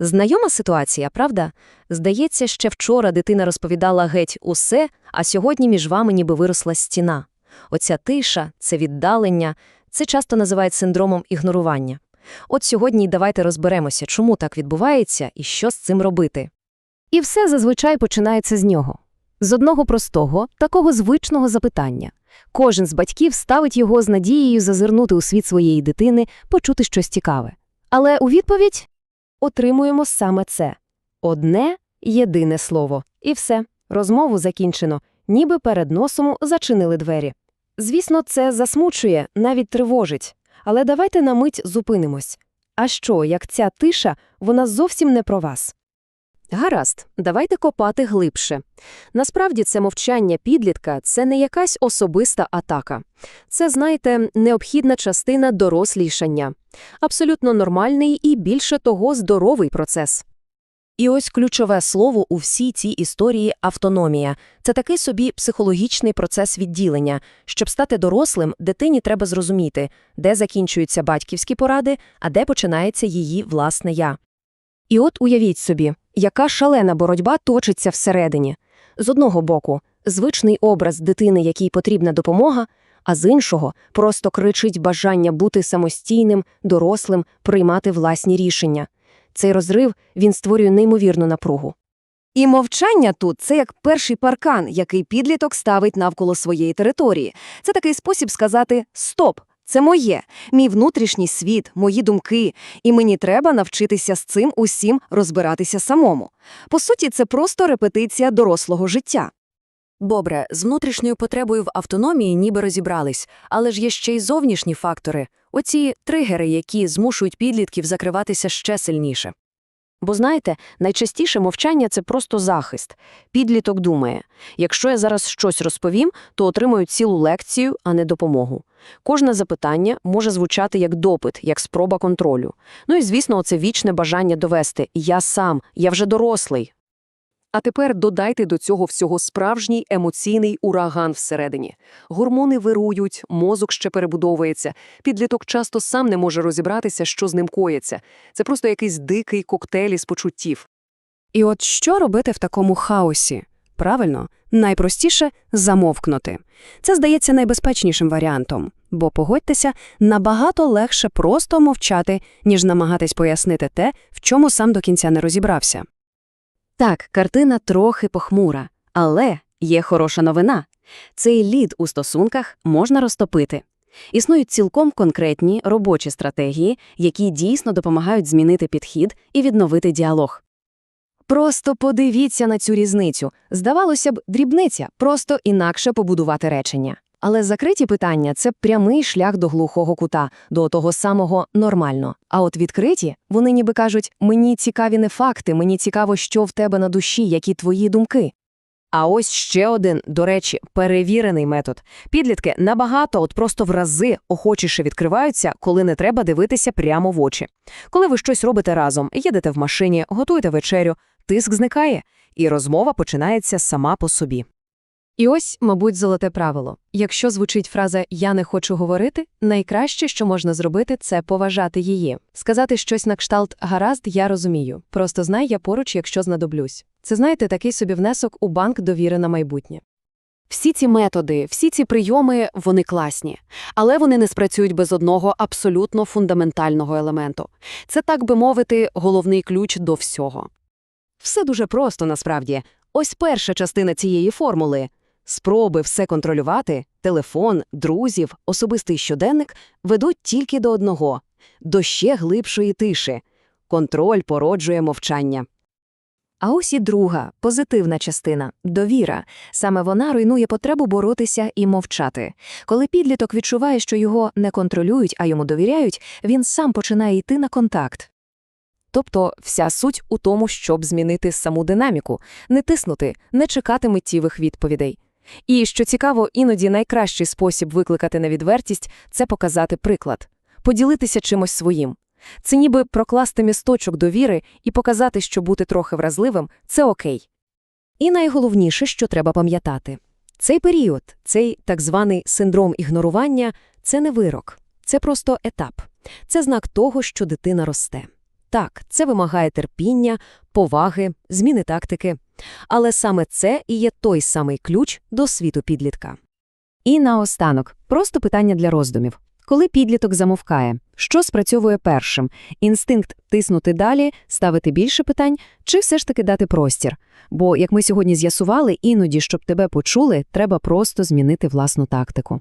Знайома ситуація, правда? Здається, ще вчора дитина розповідала геть усе, а сьогодні між вами ніби виросла стіна. Оця тиша, це віддалення, це часто називають синдромом ігнорування. От сьогодні й давайте розберемося, чому так відбувається і що з цим робити. І все зазвичай починається з нього. З одного простого, такого звичного запитання. Кожен з батьків ставить його з надією зазирнути у світ своєї дитини, почути щось цікаве. Але у відповідь отримуємо саме це. Одне єдине слово. І все. Розмову закінчено. Ніби перед носом зачинили двері. Звісно, це засмучує, навіть тривожить. Але давайте на мить зупинимось. А що, як ця тиша, вона зовсім не про вас? Гаразд, давайте копати глибше. Насправді це мовчання підлітка – це не якась особиста атака. Це, знаєте, необхідна частина дорослішання. Абсолютно нормальний і, більше того, здоровий процес. І ось ключове слово у всій цій історії – автономія. Це такий собі психологічний процес відділення. Щоб стати дорослим, дитині треба зрозуміти, де закінчуються батьківські поради, а де починається її власне «я». І от уявіть собі, яка шалена боротьба точиться всередині. З одного боку – звичний образ дитини, якій потрібна допомога, а з іншого – просто кричить бажання бути самостійним, дорослим, приймати власні рішення. Цей розрив, він створює неймовірну напругу. І мовчання тут – це як перший паркан, який підліток ставить навколо своєї території. Це такий спосіб сказати «стоп». Це моє, мій внутрішній світ, мої думки, і мені треба навчитися з цим усім розбиратися самому. По суті, це просто репетиція дорослого життя. Добре, з внутрішньою потребою в автономії ніби розібрались, але ж є ще й зовнішні фактори, оці тригери, які змушують підлітків закриватися ще сильніше. Бо знаєте, найчастіше мовчання – це просто захист. Підліток думає, якщо я зараз щось розповім, то отримаю цілу лекцію, а не допомогу. Кожне запитання може звучати як допит, як спроба контролю. Ну і, звісно, оце вічне бажання довести «я сам, я вже дорослий». А тепер додайте до цього всього справжній емоційний ураган всередині. Гормони вирують, мозок ще перебудовується, підліток часто сам не може розібратися, що з ним коїться. Це просто якийсь дикий коктейль із почуттів. І от що робити в такому хаосі? Правильно, найпростіше – замовкнути. Це здається найбезпечнішим варіантом, бо, погодьтеся, набагато легше просто мовчати, ніж намагатись пояснити те, в чому сам до кінця не розібрався. Так, картина трохи похмура, але є хороша новина. Цей лід у стосунках можна розтопити. Існують цілком конкретні робочі стратегії, які дійсно допомагають змінити підхід і відновити діалог. Просто подивіться на цю різницю. Здавалося б, дрібниця, просто інакше побудувати речення. Але закриті питання – це прямий шлях до глухого кута, до того самого «нормально». А от відкриті, вони ніби кажуть «мені цікаві не факти, мені цікаво, що в тебе на душі, які твої думки». А ось ще один, до речі, перевірений метод. Підлітки набагато, от просто в рази охочіше відкриваються, коли не треба дивитися прямо в очі. Коли ви щось робите разом, їдете в машині, готуєте вечерю, тиск зникає, і розмова починається сама по собі. І ось, мабуть, золоте правило. Якщо звучить фраза «я не хочу говорити», найкраще, що можна зробити, це поважати її. Сказати щось на кшталт «гаразд, я розумію». Просто знай, я поруч, якщо знадоблюсь. Це, знаєте, такий собі внесок у банк довіри на майбутнє. Всі ці методи, всі ці прийоми, вони класні. Але вони не спрацюють без одного абсолютно фундаментального елементу. Це, так би мовити, головний ключ до всього. Все дуже просто, насправді. Ось перша частина цієї формули. Спроби все контролювати, телефон, друзів, особистий щоденник ведуть тільки до одного – до ще глибшої тиші. Контроль породжує мовчання. А ось і друга, позитивна частина – довіра. Саме вона руйнує потребу боротися і мовчати. Коли підліток відчуває, що його не контролюють, а йому довіряють, він сам починає йти на контакт. Тобто вся суть у тому, щоб змінити саму динаміку, не тиснути, не чекати миттєвих відповідей. І, що цікаво, іноді найкращий спосіб викликати на відвертість – це показати приклад, поділитися чимось своїм. Це ніби прокласти місточок довіри і показати, що бути трохи вразливим – це окей. І найголовніше, що треба пам'ятати. Цей період, цей так званий синдром ігнорування – це не вирок, це просто етап. Це знак того, що дитина росте. Так, це вимагає терпіння, поваги, зміни тактики. Але саме це і є той самий ключ до світу підлітка. І наостанок, просто питання для роздумів. Коли підліток замовкає, що спрацьовує першим? Інстинкт тиснути далі, ставити більше питань, чи все ж таки дати простір? Бо, як ми сьогодні з'ясували, іноді, щоб тебе почули, треба просто змінити власну тактику.